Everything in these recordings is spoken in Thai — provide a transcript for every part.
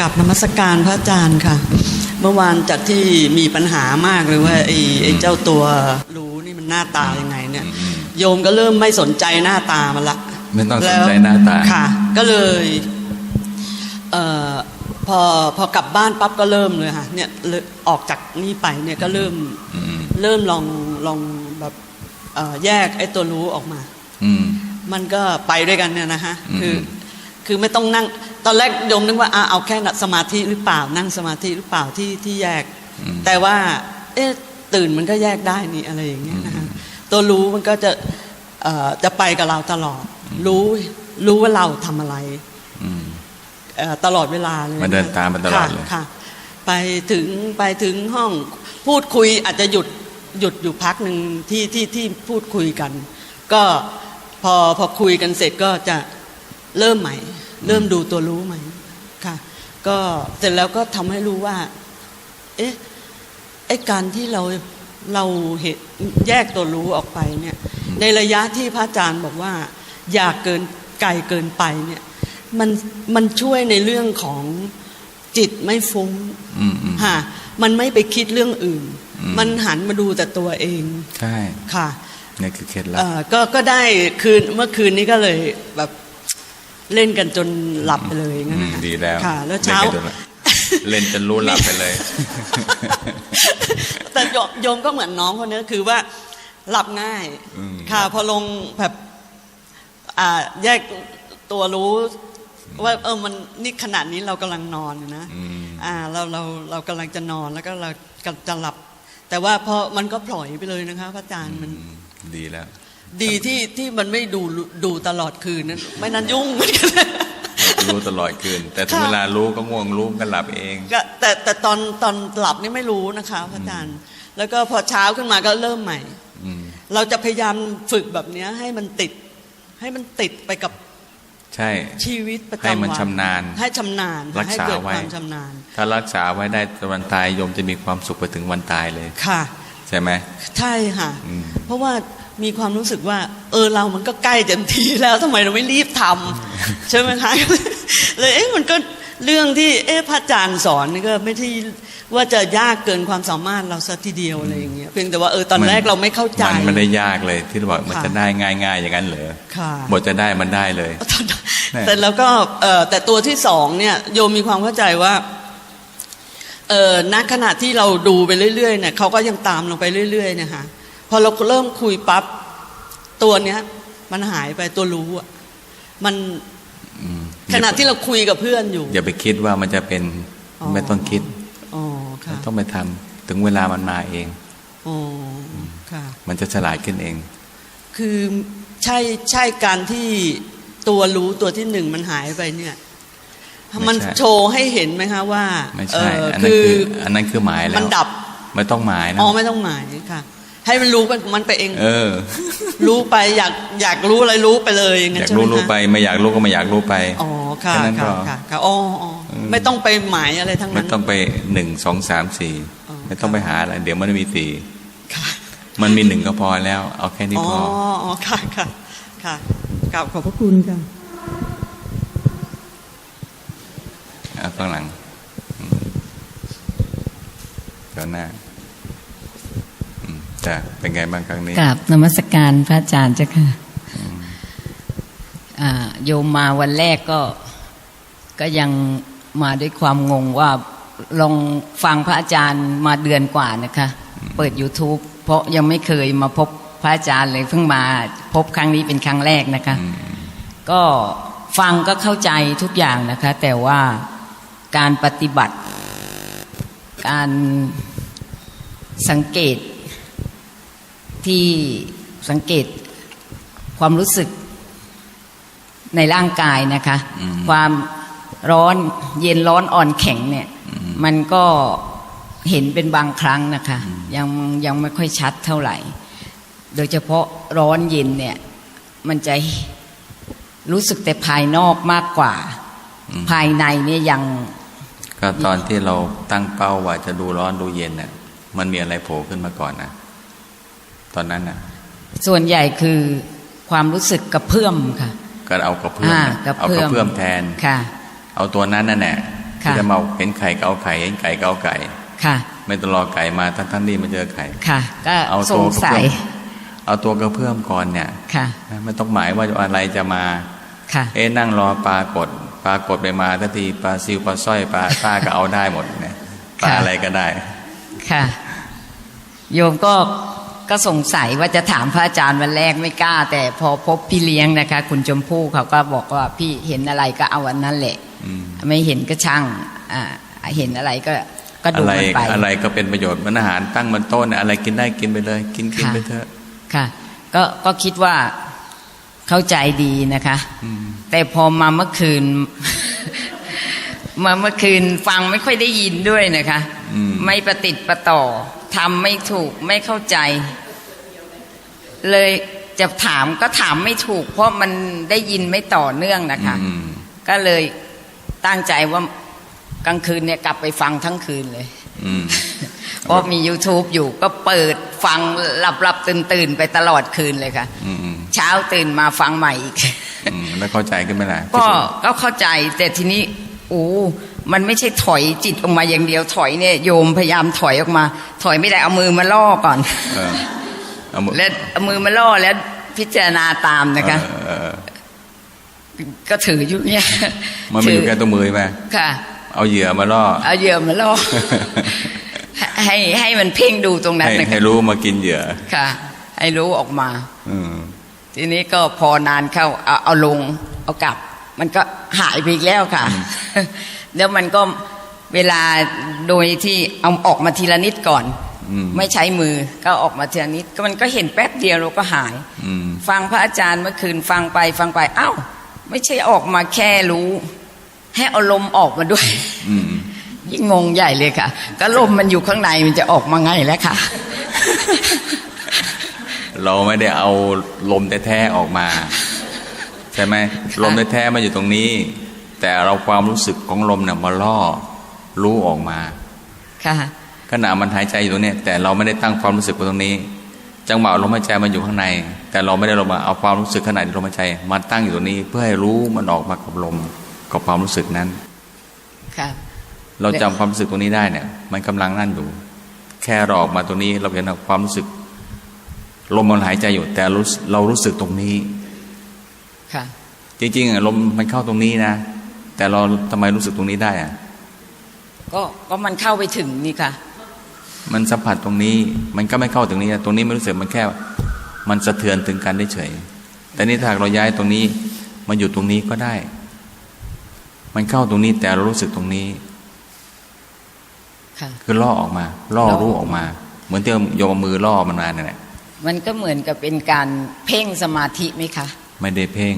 กับนมัสการพระอาจารย์ค่ะ เมื่อวานจากที่มีปัญหามากเลยว่าไอ้ไอ้เจ้าตัวรู้นี่มันหน้าตายังไงเนี่ย โยมก็เริ่มไม่สนใจหน้าตามันละไม่ต้องสนใจหน้าตาค่ะ ก็เลยเอ่อพอพอกลับบ้านปั๊บก็เริ่มเลยค่ะเนี่ยเริ่มออกจากนี่ไปเนี่ยก็เริ่มอืมเริ่มลองลองแบบเอ่อแยกไอ้ตัวรู้ออกมา อืมมันก็ไปด้วยกันเนี่ยนะฮะอืมคือ คือไม่ต้องนั่ง ตอนแรกโยมนึกว่าอะเอาแค่สมาธิหรือเปล่านั่งสมาธิหรือเปล่าที่ที่แยกอืมแต่ว่า เอ๊ะตื่นมันก็แยกได้นี่อะไรอย่างเงี้ยนะฮะตัวรู้มันก็จะเอ่อจะไปกับเราตลอด รู้รู้ว่าเราทำอะไรอืมเอ่อตลอดเวลาเลยมันเดินตามมันตลอดเลยค่ะค่ะ ไปถึงไปถึงห้องพูดคุยอาจจะหยุดหยุดอยู่พักหนึ่งที่ที่ที่พูดคุยกัน ก็พอพอคุยกันเสร็จก็จะ เริ่มใหม่ เริ่มดูตัวรู้ใหม่ค่ะ ก็เสร็จแล้วก็ทำให้รู้ว่า เอ๊ะไอ้การที่เราเราเห็นแยกตัวรู้ออกไปเนี่ย ในระยะที่พระอาจารย์บอกว่า อยากเกินไกลเกินไปเนี่ย มันมันช่วยในเรื่องของจิตไม่ฟุ้งอืมอืมฮะมันไม่ไปคิดเรื่องอื่นอืมมันหันมาดูแต่ตัวเองใช่ค่ะนี่คือเคล็ดลับเอ่อก็ก็ได้คืนเมื่อคืนนี้ก็เลยแบบ เล่นกันจนหลับไปเลยงั้นอืนะมคะดีแล้วค่ะ แล้วเช้านกันจนละเล่นจนรู้หลับไปเลย แต่โยมโยมก็เหมือนน้องคนนี้คือว่าหลับง่ายอืมค่ะพอลงแบบอ่าแยกตัวรู้ว่าเออมันนี่ขนาดนี้เรากำลังนอนอยู่นะอืมอ่าเราเราเรากำลังจะนอนแล้วก็เรากำลังจะหลับ แต่ว่าพอมันก็ปล่อยไปเลยนะคะพระอาจารย์มันอืมดีแล้ว ดีที่ที่มันไม่ดูดูตลอดคืนนั้นไม่นั้นยุ่งเหมือนกันรู้ตลอดคืน แต่ถึงค่ะเวลารู้ก็ง่วงรู้ก็หลับเองก็แต่แต่ตอนตอนหลับนี่ไม่รู้นะคะพระอาจารย์ แล้วก็พอเช้าขึ้นมาก็เริ่มใหม่อืมเราจะพยายามฝึกแบบเนี้ยให้มันติด ให้มันติดไปกับใช่ชีวิตประจำวันให้มันชำนาญ ให้ชำนาญรักษาให้เกิดไว้ความชำนาญ ถ้ารักษาไว้ได้จนวันตายโยมจะมีความสุขไปถึงวันตายเลยค่ะ ใช่ไหมใช่ค่ะอืมเพราะว่า มีความรู้สึกว่า เออเรามันก็ใกล้เต็มทีแล้วทำไมเราไม่รีบทำใช่ไหมคะเลยเอ๊ะมันก็เรื่องที่เอ๊ะพระอาจารย์สอนนี่ก็ไม่ที่ว่าจะยากเกินความสามารถเราสัทีเดียวอะไรอย่างเงี้ยเพียงแต่ว่าเออตอนแรกเราไม่เข้าใจมันไม่ได้ยากเลยที่เราบอกมันค่ะจะได้ง่ายๆอย่างนั้นเหรอค่ะบทจะได้มันได้เลย แต่แล้วก็เอ่อแต่ตัวที่สองเนี่ยโยมมีความเข้าใจว่าเออณขณะที่เราดูไปเรื่อยๆเนี่ยเขาก็ยังตามเราไปเรื่อยๆเนะคะ พอเราเริ่มคุยปั๊บตัวเนี้ย มันหายไปตัวรู้อะมันอืมขณะที่เราคุยกับเพื่อนอยู่ อย่าไปคิดว่ามันจะเป็นอ๋อไม่ต้องคิดอ๋อค่ะต้องไปทำถึงเวลามันมาเองอ๋อค่ะมันจะฉลาดขึ้นเอง คือใช่ใช่การที่ตัวรู้ตัวที่หนึ่งมันหายไปเนี่ย มันไม่ใช่โชว์ให้เห็นไหมคะว่าไม่เอใช่ออันนั้นคือคืออันนั้นคือหมายแล้วมันดับ ไม่ต้องหมายนะอ๋อไม่ต้องหมายค่ะ ให้มันรู้ไปมันไปเอง เออ รู้ไปอยากอยากรู้อะไรรู้ไปเลยอย่างนั้อนยากใช่ไหมรู้รู้คะไป ไม่อยากรู้ก็ไม่อยากรู้ไปอ๋อค่ะแค่นั้นค่ะก็ค่ะค่ะอ๋ออ๋ออมไม่ต้องไปหมายอะไรทั้งไม่นั้นต้องไปหนึ่งสองสามสี่อ๋อไม่ต้องไปหาอะไรเดี๋ยวมันมีสี่ค่ะมันมีหนึ่งก็พอแล้ว เอาแค่นี้อ๋อพออ๋อค่ะค่ะค่ะกราบขอบพระคุณค่ะเอาข้างหลังอืมเดี๋ยวหน้าอืม จ้ะเป็นไงบ้างครั้งนี้กราบนมัสการพระอาจารย์เจ้าค่ะอ่าโยมมาวันแรกก็ก็ยังมาด้วยความงงว่าลองฟังพระอาจารย์มาเดือนกว่านะคะ เปิด YouTube เพราะยังไม่เคยมาพบพระอาจารย์เลยเพิ่งมาพบครั้งนี้เป็นครั้งแรกนะคะ ก็ฟังก็เข้าใจทุกอย่างนะคะ แต่ว่าการปฏิบัติ การสังเกต ที่สังเกตความรู้สึกในร่างกายนะคะอืมความร้อนเย็นร้อนอ่อนแข็งเนี่ย มันก็เห็นเป็นบางครั้งนะคะ ยังยังไม่ค่อยชัดเท่าไหร่ โดยเฉพาะร้อนเย็นเนี่ย มันจะรู้สึกแต่ภายนอกมากกว่าอืมภายในเนี่ยยัง ก็ตอนที่เราตั้งเป้าว่าจะดูร้อนดูเย็นน่ะมันมีอะไรโผล่ขึ้นมาก่อนนะต อนนั้นน่ะส่วนใหญ่คือความรู้สึกกระเพื่อมค่ะ ก็เอากระเพื่อมอ่าน่ะกระเอาเพื่กอระมเพื่อมแทนค่ะ เอาตัวนั้นนั่นแหละค่ะที่จะมาเห็นไข่ก็เอาไข่เห็นไก่ก็เอาไก่ค่ะ ไม่ต้องรอไก่มาทั้งทั้งๆที่มาเจอไข่ค่ะ ก็เอาสตัวงกระสัเพื่ยอมเอาตัวกระเพื่อมก่อนเนี่ยค่ะไม่ต้องหมายว่าอะไรจะมาค่ะ เอ๊ะนั่งรอปลากดปลากดไปมาทันทีปลาซิวปลาสร้อยปลาต้าก็เอาได้หมดเนี่ยปลาค่ะอะไรก็ได้ ค่ะ โยมก็ ก็สงสัยว่าจะถามพระอาจารย์วันแรกไม่กล้า แต่พอพบพี่เลี้ยงนะคะ คุณชมพู่เขาก็บอกว่าพี่เห็นอะไรก็เอาอันนั้นแหละอืมไม่เห็นก็ช่างอ่าเห็นอะไรก็ก็อะดูไรมันไปอะไรก็เป็นประโยชน์มันอาหารตั้งบนโต๊ะเนี่ยอะไรกินได้กินไปเลย กินกินค่ะไปเถอะค่ะ ก็ก็คิดว่าเข้าใจดีนะคะอืมแต่พอมาเมื่อคืน มาเมื่อคืนฟังไม่ค่อยได้ยินด้วยนะคะอืมไม่ประติดประต่อ ทำไม่ถูกไม่เข้าใจ เลยจะถามก็ถามไม่ถูก เพราะมันได้ยินไม่ต่อเนื่องนะคะอืมก็เลยตั้งใจว่ากลางคืนเนี่ยกลับไปฟังทั้งคืนเลยอืมเพราะมี YouTube อยู่ก็เปิดฟังหลับหลับตื่นตื่นๆไปตลอดคืนเลยค่ะอืมอืมเช้าตื่นมาฟังใหม่อีกอืมแล้วเข้าใจขึ้นไหมล่ะก็ก็เข้าใจแต่ทีนี้โอ้ มันไม่ใช่ถอยจิตออกมาอย่างเดียว ถอยเนี่ยโยมพยายามถอยออกมา ถอยไม่ได้เอามือมาล่อก่อนเออเอามือแล้วเอามือมาล่อแล้วพิจารณาตามนะคะเออเออก็ถืออยู่เนี่ยมันไม่อยู่แค่ตัวมือไหมค่ะ เอาเหยื่อมาล่อ เอาเหยื่อมาล่อ ให้ให้มันเพ่งดูตรงนั้นให้นะให้คะรู้มากินเหยื่อค่ะ ให้รู้ออกมา อืมทีนี้ก็พอนานเข้าเอาเอาลงเอากลับ มันก็หายไปอีกแล้วค่ะ แล้วมันก็เวลาโดยที่เอาออกมาทีละนิดก่อนอืมไม่ใช้มือก็ออกมาทีละนิดก็มันก็เห็นแป๊บเดียวเราก็หายอืมฟังพระอาจารย์เมื่อคืนฟังไปฟังไปเอ้า ไม่ใช่ออกมาแค่รู้ ให้เอาลมออกมาด้วยอืมยิ่งงงใหญ่เลยค่ะ ก็ลมมันอยู่ข้างในมันจะออกมาไงแล้วค่ะ เราไม่ได้เอาลมแท้ๆออกมา ใช่ไหมลมแท้ๆมันอยู่ตรงนี้ แต่เราความรู้สึกของลมเนี่ยมาล่อรู้ออกมาค่ะขณะมันหายใจอยู่ตรงเนี้ยแต่เราไม่ได้ตั้งความรู้สึกไว้ตรงนี้ จังหวะลมหายใจมันอยู่ข้างใน แต่เราไม่ได้ลงมาเอาความรู้สึกขณะที่ลมหายใจมาตั้งอยู่ตรงนี้ เพื่อให้รู้มันออกมากับลมกับความรู้สึกนั้นค่ะเราจำความรู้สึกตรงนี้ได้เนี่ย มันกำลังนั่นอยู่ แค่เราออกมาตรงนี้เราเห็นว่าความรู้สึก ลมมันหายใจอยู่ แต่รู้สึกเรารู้สึกตรงนี้ ค่ะ จริงๆอะลมมันเข้าตรงนี้นะ แต่เราทำไมรู้สึกตรงนี้ได้อะก็ก็มันเข้าไปถึงนี่ค่ะ มันสัมผัสตรงนี้ มันก็ไม่เข้าตรงนี้นะตรงนี้ไม่รู้สึกมันแค่ มันสะเทือนถึงกันได้เฉย แต่นี่ถ้าเราย้ายตรงนี้มาอยู่ตรงนี้ก็ได้ มันเข้าตรงนี้แต่เรารู้สึกตรงนี้ค่ะคือล่อออกมาล่อล่อรู้ออกมา เหมือนที่โยมเอามือล่อมันมาเนี่ยแหละมันก็เหมือนกับเป็นการเพ่งสมาธิไหมคะ ไม่ได้เพ่ง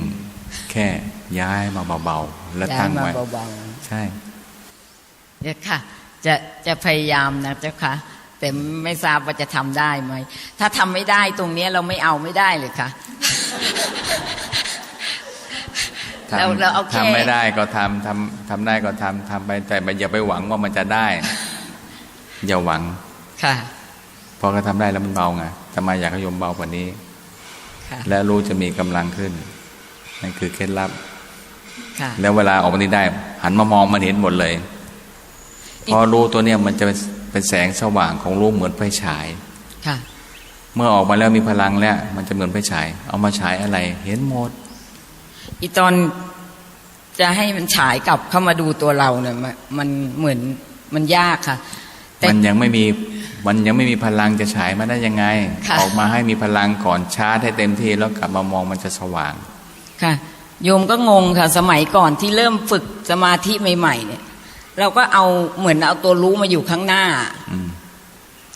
แค่ ย้ายมาเบาๆแล้วย้าตั้ยงมาไว้เบาใช่ๆเดี๋ยวค่ะ จะจะพยายามนะเจ้าค่ะ แต่ไม่ทราบว่าจะทำได้ไหม ถ้าทำไม่ได้ตรงเนี้ยเราไม่เอาไม่ได้เลยค่ะทำเราเราเอาแค่ทำไม่ได้ก็ทำทำทำได้ก็ทำทำไปแต่อย่าไปหวังว่ามันจะได้ อย่าหวัง ค่ะพอเขาทำได้แล้วมันเบาไงทำไมอยากให้โยมเบากว่านี้ค่ะและรู้จะมีกำลังขึ้นนั่นคือเคล็ดลับค่ะ แล้วเวลาออกมานี้ได้ หันมามองมันเห็นหมดเลยอีกพอรู้ตัวเนี้ยมันจะเป็นเป็นแสงสว่างของรู้เหมือนไฟฉายค่ะเมื่อออกมาแล้วมีพลังแล้ว มันจะเหมือนไฟฉาย เอามาฉายอะไร เห็นหมด อีตอนจะให้มันฉายกลับเข้ามาดูตัวเราเนี่ยมันมันเหมือนมันยากค่ะแต่มันยังไม่มีมันยังไม่มีพลังจะฉายมาได้ยังไงค่ะออกมาให้มีพลังก่อนชาร์จให้เต็มที่แล้วกลับมามองมันจะสว่าง ค่ะ โยมก็งงค่ะสมัยก่อนที่เริ่มฝึกสมาธิใหม่ๆเนี่ย เราก็เอาเหมือนเอาตัวรู้มาอยู่ข้างหน้าอืม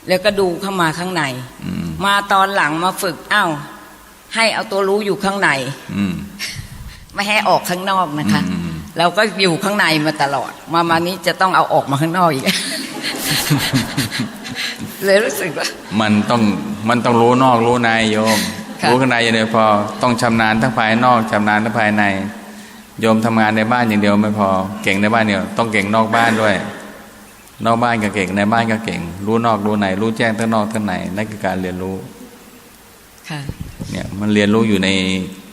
แล้วก็ดูเข้ามาข้างในอืมมาตอนหลังมาฝึกอ้าวให้เอาตัวรู้อยู่ข้างในอืมไม่ให้ออกข้างนอกนะคะอืมเราก็อยู่ข้างในมาตลอด มามานี้จะต้องเอาออกมาข้างนอกอีกเลยรู้สึกว่า มันต้องมันต้องรู้นอกรู้ในโยมค่ะ รู้ข้างในอย่างเดียวพอต้องชำนาญทั้งภายนอกชำนาญทั้งภายใน โยมทำงานในบ้านอย่างเดียวไม่พอ เก่งในบ้านเดียวต้องเก่งนอกบ้านด้วย นอกบ้านก็เก่งในบ้านก็เก่ง รู้นอกรู้ในรู้แจ้งทั้งนอกทั้งในนั่นคือการเรียนรู้ค่ะเนี่ยมันเรียนรู้อยู่ใน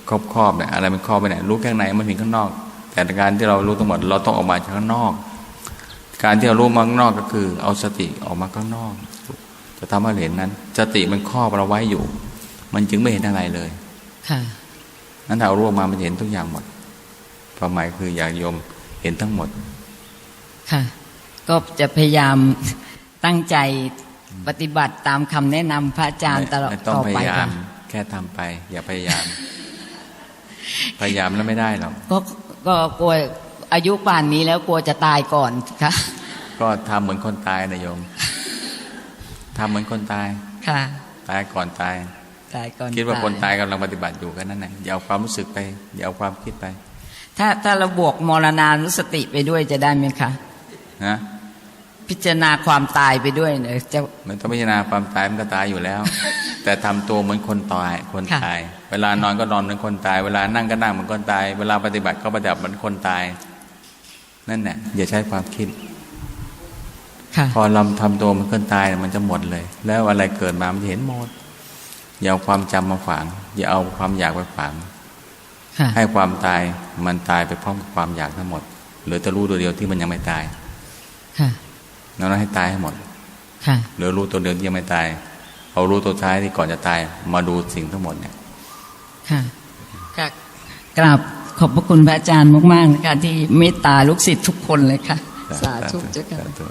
ครอบครอบเนี่ยอะไรมันครอบไปไหนรู้ข้างในมันถึงข้างนอก แต่การที่เรารู้ทั้งหมดเราต้องออกมาจากข้างนอก การที่เรารู้มาข้างนอกก็คือ เอาสติออกมาข้างนอก จะทำให้เห็นนั้น สติมันครอบเราไว้อยู่ มันจึงไม่เห็นอะไรเลย ค่ะนั้นถ้าเอารู้ออกมามันจะเห็นทุกอย่างหมดความหมายคืออยากโยมเห็นทั้งหมด ค่ะ ก็จะพยายามตั้งใจปฏิบัติตามคำแนะนำพระอาจารย์ตลอดไม่ต้องต่อพไปยายาค่ะมแค่ทำไป อย่าพยายาม พยายามแล้วไม่ได้หรอกก็ก็กลัวอายุป่านนี้แล้วกลัวจะตายก่อนค่ะ ก็ทำเหมือนคนตายนะโยมทำเหมือนคนตาย ค่ะ ตายก่อนตาย ตายก่อนคิดว่าคนตายกำลังปฏิบัติอยู่กันนั่นแหละอย่าเอาความรู้สึกไป อย่าเอาความคิดไป ถ้าถ้าเราบวกมรณานุสติไปด้วยจะได้ไหมคะนะพิจารณาความตายไปด้วยเนี่ยจะมันต้องพิจารณาความตายมันก็ตายอยู่แล้ว แต่ทำตัวเหมือนคนตายคนค่ะตาย เวลานอนก็นอนเหมือนคนตาย เวลานั่งก็นั่งเหมือนคนตาย เวลาปฏิบัติก็ปฏิบัติเหมือนคนตาย นั่นแหละอย่าใช้ความคิดค่ะพอเราทำตัวเหมันคนตายมันจะหมดเลย แล้วอะไรเกิดมามันจะเห็นหมด อย่าเอาความจำมาฝังอย่าเอาความอยากไปฝังค่ะให้ความตายมันตายไปพร้อมกับความอยากทั้งหมดเหลือแต่รู้ตัวเดียวที่มันยังไม่ตายค่ะนั้นให้ตายให้หมดค่ะเหลือรู้ตัวเดียวที่ยังไม่ตาย เอารู้ตัวท้ายที่ก่อนจะตาย มาดูสิ่งทั้งหมดเนี่ยค่ะค่ะกราบขอบพระคุณพระอาจารย์มากๆนะคะที่เมตตาลูกศิษย์ทุกคนเลยค่ะ สาธุเจ้าค่ะสาธุ